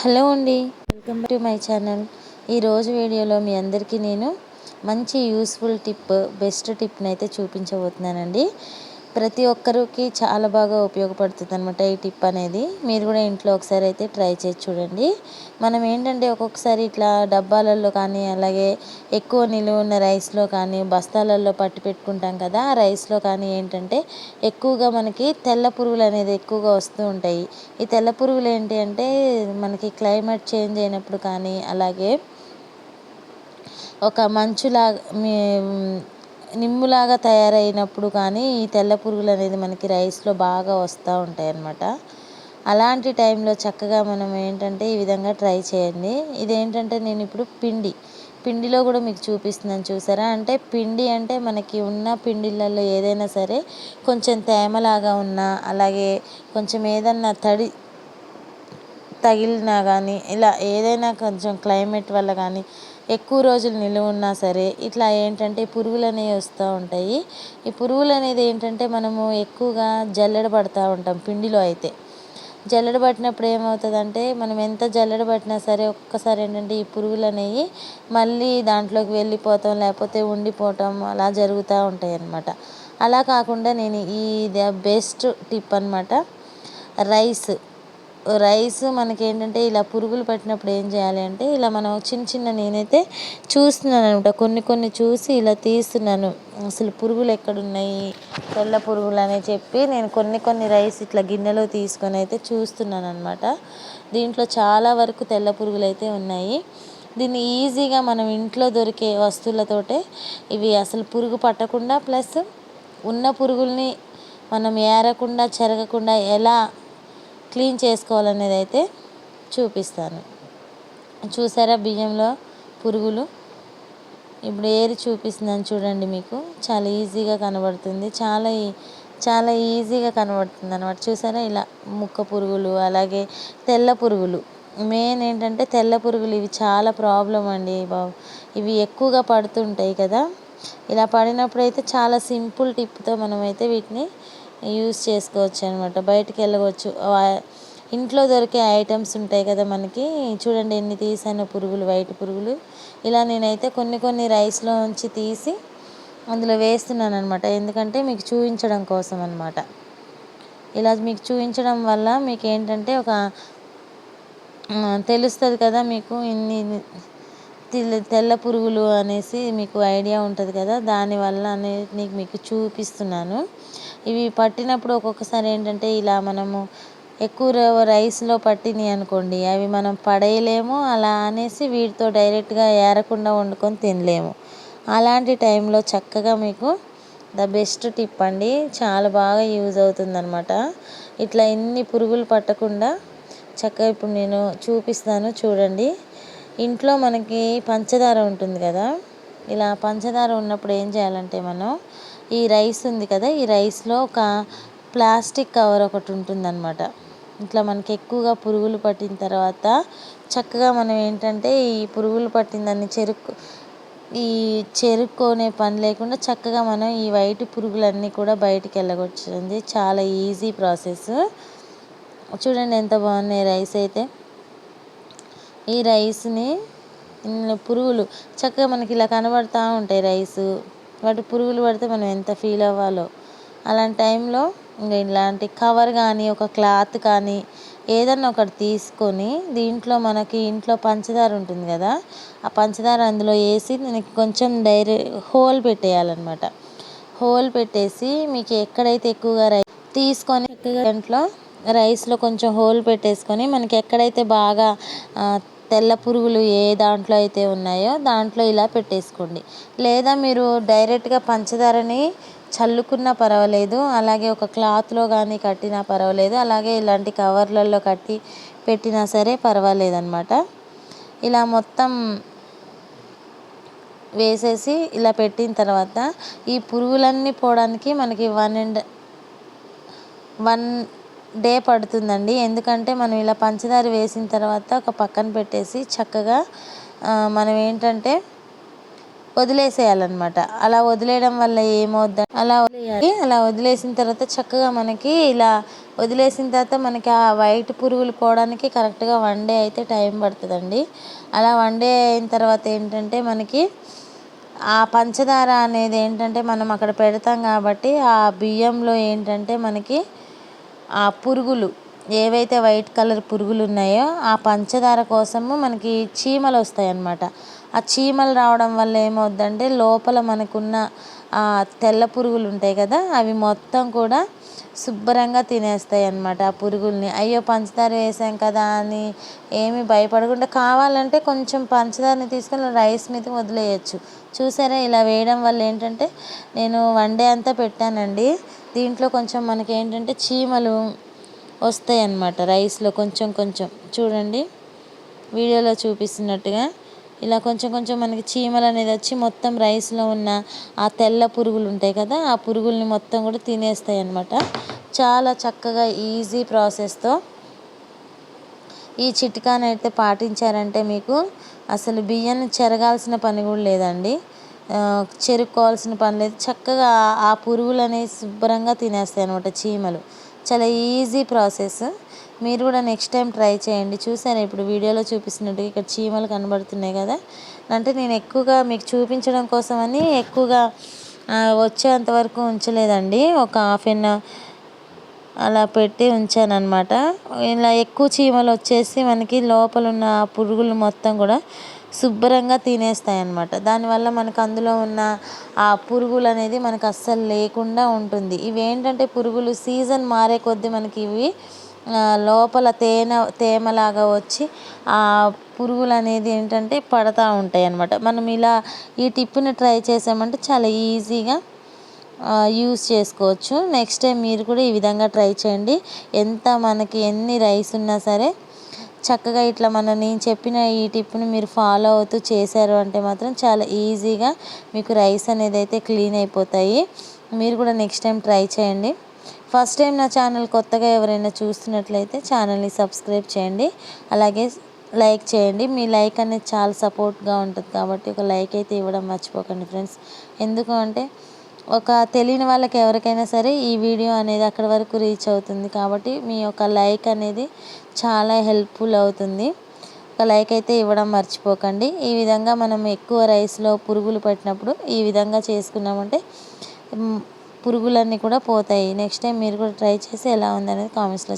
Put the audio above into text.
Hello అండి. Welcome to my channel. ఈరోజు వీడియోలో మీ అందరికీ నేను మంచి యూస్ఫుల్ టిప్ బెస్ట్ టిప్ని అయితే చూపించబోతున్నానండి. ప్రతి ఒక్కరికి చాలా బాగా ఉపయోగపడుతుంది అనమాట ఈ టిప్ అనేది. మీరు కూడా ఇంట్లో ఒకసారి అయితే ట్రై చేసి చూడండి. మనం ఏంటంటే ఒక్కొక్కసారి ఇట్లా డబ్బాలలో కానీ అలాగే ఎక్కువ నిలువ ఉన్న రైస్లో కానీ బస్తాలలో పట్టి పెట్టుకుంటాం కదా ఆ రైస్లో కానీ ఏంటంటే ఎక్కువగా మనకి తెల్ల పురుగులు అనేది ఎక్కువగా వస్తూ ఉంటాయి. ఈ తెల్ల పురుగులు ఏంటి అంటే మనకి క్లైమేట్ చేంజ్ అయినప్పుడు కానీ అలాగే ఒక మంచులాగా నిమ్ములాగా తయారైనప్పుడు కానీ ఈ తెల్ల పురుగులు అనేది మనకి రైస్లో బాగా వస్తూ ఉంటాయి అన్నమాట. అలాంటి టైంలో చక్కగా మనం ఏంటంటే ఈ విధంగా ట్రై చేయండి. ఇదేంటంటే నేను ఇప్పుడు పిండి పిండిలో కూడా మీకు చూపిస్తున్నాను చూసారా? అంటే పిండి అంటే మనకి ఉన్న పిండిలలో ఏదైనా సరే కొంచెం తేమలాగా ఉన్నా అలాగే కొంచెం ఏదన్నా తడి తగిలినా కానీ ఇలా ఏదైనా కొంచెం క్లైమేట్ వల్ల కానీ ఎక్కువ రోజులు నిలువ ఉన్నా సరే ఇట్లా ఏంటంటే పురుగులు అనేవి వస్తూ ఉంటాయి. ఈ పురుగులు అనేది ఏంటంటే మనము ఎక్కువగా జల్లెడ పడుతూ ఉంటాం పిండిలో అయితే. జల్లెడ పట్టినప్పుడు ఏమవుతుందంటే మనం ఎంత జల్లెడ పట్టినా సరే ఒక్కసారి ఏంటంటే ఈ పురుగులు అనేవి మళ్ళీ దాంట్లోకి వెళ్ళిపోతాం లేకపోతే ఉండిపోవటం అలా జరుగుతూ ఉంటాయి అన్నమాట అలా కాకుండా నేను ఈ బెస్ట్ టిప్ అనమాట రైస్. రైస్ మనకి ఏంటంటే ఇలా పురుగులు పట్టినప్పుడు ఏం చేయాలి అంటే ఇలా మనం చిన్న చిన్న నేనైతే చూస్తున్నాను అనమాట కొన్ని కొన్ని చూసి ఇలా తీస్తున్నాను. అసలు పురుగులు ఎక్కడున్నాయి? తెల్ల పురుగులు అని చెప్పి నేను కొన్ని కొన్ని రైస్ ఇట్లా గిన్నెలో తీసుకొని అయితే చూస్తున్నాను అనమాట దీంట్లో చాలా వరకు తెల్ల పురుగులు అయితే ఉన్నాయి. దీన్ని ఈజీగా మనం ఇంట్లో దొరికే వస్తువులతోటే ఇవి అసలు పురుగు పట్టకుండా ప్లస్ ఉన్న పురుగుల్ని మనం ఏరకుండా చెరగకుండా ఎలా క్లీన్ చేసుకోవాలనేది అయితే చూపిస్తాను. చూసారా బియ్యంలో పురుగులు? ఇప్పుడు ఏరి చూపిస్తున్నాను చూడండి మీకు. చాలా ఈజీగా కనబడుతుంది. చాలా చాలా ఈజీగా కనబడుతుంది అనమాట చూసారా ఇలా ముక్క పురుగులు అలాగే తెల్ల పురుగులు. మెయిన్ ఏంటంటే తెల్ల పురుగులు ఇవి చాలా ప్రాబ్లం అండి బాబు. ఇవి ఎక్కువగా పడుతుంటాయి కదా. ఇలా పడినప్పుడు అయితే చాలా సింపుల్ టిప్తో మనమైతే వీటిని యూస్ చేసుకోవచ్చు అనమాట బయటికి వెళ్ళవచ్చు. ఇంట్లో దొరికే ఐటమ్స్ ఉంటాయి కదా మనకి. చూడండి ఎన్ని తీసాను పురుగులు వైట్ పురుగులు. ఇలా నేనైతే కొన్ని కొన్ని రైస్లో నుంచి తీసి అందులో వేస్తున్నాను అనమాట ఎందుకంటే మీకు చూపించడం కోసం అనమాట ఇలా మీకు చూపించడం వల్ల మీకు ఏంటంటే ఒక తెలుస్తుంది కదా మీకు ఇన్ని తెల్ల పురుగులు అనేసి మీకు ఐడియా ఉంటుంది కదా. దానివల్ల అనేది మీకు చూపిస్తున్నాను. ఇవి పట్టినప్పుడు ఒక్కొక్కసారి ఏంటంటే ఇలా మనము ఎక్కువ రైస్లో పట్టినాయి అనుకోండి అవి మనం పడేయలేము అలా అనేసి వీటితో డైరెక్ట్గా ఏరకుండా వండుకొని తినలేము. అలాంటి టైంలో చక్కగా మీకు ద బెస్ట్ టిప్ అండి. చాలా బాగా యూజ్ అవుతుందన్నమాట. ఇట్లా ఎన్ని పురుగులు పట్టకుండా చక్కగా ఇప్పుడు నేను చూపిస్తాను చూడండి. ఇంట్లో మనకి పంచదార ఉంటుంది కదా ఇలా పంచదార ఉన్నప్పుడు ఏం చేయాలంటే మనం ఈ రైస్ ఉంది కదా ఈ రైస్లో ఒక ప్లాస్టిక్ కవర్ ఒకటి ఉంటుందన్నమాట. ఇట్లా మనకి ఎక్కువగా పురుగులు పట్టిన తర్వాత చక్కగా మనం ఏంటంటే ఈ పురుగులు పట్టిన దాన్ని చెరుకు ఈ చెరుక్కొనే పని లేకుండా చక్కగా మనం ఈ వైట్ పురుగులన్నీ కూడా బయటికి వెళ్ళగొచ్చింది చాలా ఈజీ ప్రాసెస్. చూడండి ఎంత బాగున్నాయి రైస్ అయితే. ఈ రైస్ని పురుగులు చక్కగా మనకి ఇలా కనబడుతూ ఉంటాయి రైసు. వాటి పురుగులు పడితే మనం ఎంత ఫీల్ అవ్వాలో. అలాంటి టైంలో ఇంకా ఇలాంటి కవర్ కానీ ఒక క్లాత్ కానీ ఏదన్నా ఒకటి తీసుకొని దీంట్లో మనకి ఇంట్లో పంచదార ఉంటుంది కదా ఆ పంచదార అందులో వేసి దీనికి కొంచెం డైరె హోల్ పెట్టేయాలన్నమాట. హోల్ పెట్టేసి మీకు ఎక్కడైతే ఎక్కువగా రై తీసుకొని దాంట్లో రైస్లో కొంచెం హోల్ పెట్టేసుకొని మనకి ఎక్కడైతే బాగా తెల్ల పురుగులు ఏ దాంట్లో అయితే ఉన్నాయో దాంట్లో ఇలా పెట్టేసుకోండి. లేదా మీరు డైరెక్ట్గా పంచదారని చల్లుకున్నా పర్వాలేదు అలాగే ఒక క్లాత్లో కానీ కట్టినా పర్వాలేదు అలాగే ఇలాంటి కవర్లలో కట్టి పెట్టినా సరే పర్వాలేదన్నమాట. ఇలా మొత్తం వేసేసి ఇలా పెట్టిన తర్వాత ఈ పురుగులన్నీ పోవడానికి మనకి వన్ అండ్ వన్ డే పడుతుందండి. ఎందుకంటే మనం ఇలా పంచదార వేసిన తర్వాత ఒక పక్కన పెట్టేసి చక్కగా మనం ఏంటంటే వదిలేసేయాలన్నమాట. అలా వదిలేయడం వల్ల ఏమవుద్ది? అలా వదిలేయాలి. అలా వదిలేసిన తర్వాత చక్కగా మనకి ఇలా వదిలేసిన తర్వాత మనకి ఆ వైట్ పురుగులు పోవడానికి కరెక్ట్గా వన్ డే అయితే టైం పడుతుందండి. అలా వన్ డే అయిన తర్వాత ఏంటంటే మనకి ఆ పంచదార అనేది ఏంటంటే మనం అక్కడ పెడతాం కాబట్టి ఆ బియ్యంలో ఏంటంటే మనకి ఆ పురుగులు ఏవైతే వైట్ కలర్ పురుగులు ఉన్నాయో ఆ పంచదార కోసము మనకి చీమలు వస్తాయి అన్నమాట ఆ చీమలు రావడం వల్ల ఏమవుద్దంటే లోపల మనకున్న ఆ తెల్ల పురుగులు ఉంటాయి కదా అవి మొత్తం కూడా శుభ్రంగా తినేస్తాయి అన్నమాట ఆ పురుగుల్ని. అయ్యో పంచదార వేసాం కదా అని ఏమి భయపడకుండా కావాలంటే కొంచెం పంచదారని తీసుకొని రైస్ మీద వదిలేయచ్చు. చూసారా ఇలా వేయడం వల్ల ఏంటంటే నేను వన్ డే అంతా పెట్టానండి. దీంట్లో కొంచెం మనకి ఏంటంటే చీమలు వస్తాయి అన్నమాట రైస్లో కొంచెం కొంచెం. చూడండి. వీడియోలో చూపిస్తున్నట్టుగా ఇలా కొంచెం కొంచెం మనకి చీమలు అనేది వచ్చి మొత్తం రైస్లో ఉన్న ఆ తెల్ల పురుగులు ఉంటాయి కదా ఆ పురుగుల్ని మొత్తం కూడా తినేస్తాయి అన్నమాట చాలా చక్కగా ఈజీ ప్రాసెస్తో. ఈ చిట్కాని అయితే పాటించారంటే మీకు అసలు బియ్యాన్ని చెరగాల్సిన పని కూడా లేదండి. చెరుక్కోవాల్సిన పని లేదు చక్కగా ఆ పురుగులు అనేవి శుభ్రంగా తినేస్తాయి అనమాట చీమలు. చాలా ఈజీ ప్రాసెస్. మీరు కూడా నెక్స్ట్ టైం ట్రై చేయండి. చూసాను ఇప్పుడు వీడియోలో చూపిస్తున్నట్టుగా ఇక్కడ చీమలు కనబడుతున్నాయి కదా? అంటే నేను ఎక్కువగా మీకు చూపించడం కోసమని ఎక్కువగా వచ్చేంత వరకు ఉంచలేదండి. ఒక హాఫ్ అన్ అలా పెట్టి ఉంచాను అనమాట ఇలా ఎక్కువ చీమలు వచ్చేసి మనకి లోపల ఉన్న పురుగులు మొత్తం కూడా శుభ్రంగా తినేస్తాయి అన్నమాట దానివల్ల మనకు అందులో ఉన్న ఆ పురుగులు అనేది మనకు అస్సలు లేకుండా ఉంటుంది. ఇవి ఏంటంటే పురుగులు సీజన్ మారే కొద్దీ మనకి ఇవి లోపల తేనె తేమలాగా వచ్చి ఆ పురుగులు అనేది ఏంటంటే పడతా ఉంటాయి అన్నమాట మనం ఇలా ఈ టిప్ని ట్రై చేసామంటే చాలా ఈజీగా యూస్ చేసుకోవచ్చు. నెక్స్ట్ టైం మీరు కూడా ఈ విధంగా ట్రై చేయండి. ఎంత మనకి ఎన్ని రైస్ ఉన్నా సరే చక్కగా ఇట్లా మన నేను చెప్పిన ఈ టిప్ని మీరు ఫాలో అవుతూ చేశారు అంటే మాత్రం చాలా ఈజీగా మీకు రైస్ అనేది అయితే క్లీన్ అయిపోతాయి. మీరు కూడా నెక్స్ట్ టైం ట్రై చేయండి. ఫస్ట్ టైం నా ఛానల్ కొత్తగా ఎవరైనా చూస్తున్నట్లయితే ఛానల్ని సబ్స్క్రైబ్ చేయండి. అలాగే లైక్ చేయండి. మీ లైక్ అనేది చాలా సపోర్ట్గా ఉంటుంది కాబట్టి ఒక లైక్ అయితే ఇవ్వడం మర్చిపోకండి ఫ్రెండ్స్. ఎందుకు అంటే ఒక తెలియని వాళ్ళకి ఎవరికైనా సరే ఈ వీడియో అనేది అక్కడి వరకు రీచ్ అవుతుంది కాబట్టి మీ యొక్క లైక్ అనేది చాలా హెల్ప్ఫుల్ అవుతుంది. ఒక లైక్ అయితే ఇవ్వడం మర్చిపోకండి. ఈ విధంగా మనం ఎక్కువ రైస్లో పురుగులు పట్టినప్పుడు ఈ విధంగా చేసుకున్నామంటే పురుగులన్నీ కూడా పోతాయి. నెక్స్ట్ టైం మీరు కూడా ట్రై చేసి ఎలా ఉందనేది కామెంట్స్లో